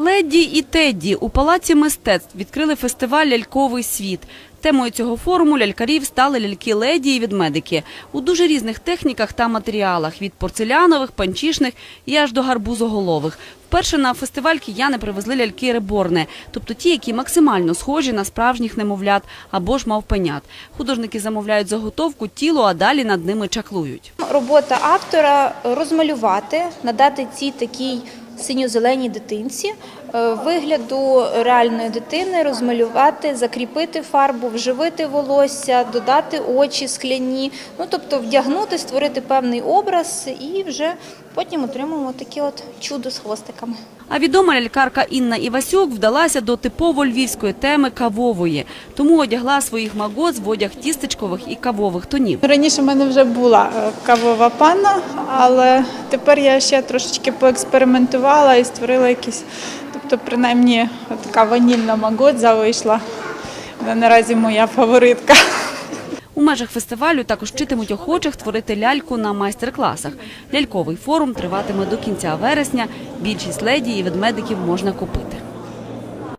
Леді і Тедді у палаці мистецтв відкрили фестиваль Ляльковий світ. Темою цього форуму лялькарів стали ляльки леді і ведмедики у дуже різних техніках та матеріалах від порцелянових, панчішних і аж до гарбузоголових. Вперше на фестиваль кияни привезли ляльки реборне, тобто ті, які максимально схожі на справжніх немовлят або ж мавпенят. Художники замовляють заготовку тіло, а далі над ними чаклують. Робота автора розмалювати, надати цій такій синьо-зеленій дитинці е, вигляду реальної дитини, розмалювати, закріпити фарбу, вживити волосся, додати очі скляні, ну тобто вдягнути, створити певний образ і вже потім отримуємо таке от чудо з хвостиками. А відома лялькарка Інна Івасюк вдалася до типово львівської теми кавової, тому одягла своїх магоз в одяг тістечкових і кавових тонів. Раніше в мене вже була е, кавова панна, але тепер я ще трошечки поекспериментувала і створила якісь, тобто, принаймні, така ванільна магодза вийшла. Вона наразі моя фаворитка. У межах фестивалю також вчитимуть охочих творити ляльку на майстер-класах. Ляльковий форум триватиме до кінця вересня. Більшість леді і ведмедиків можна купити.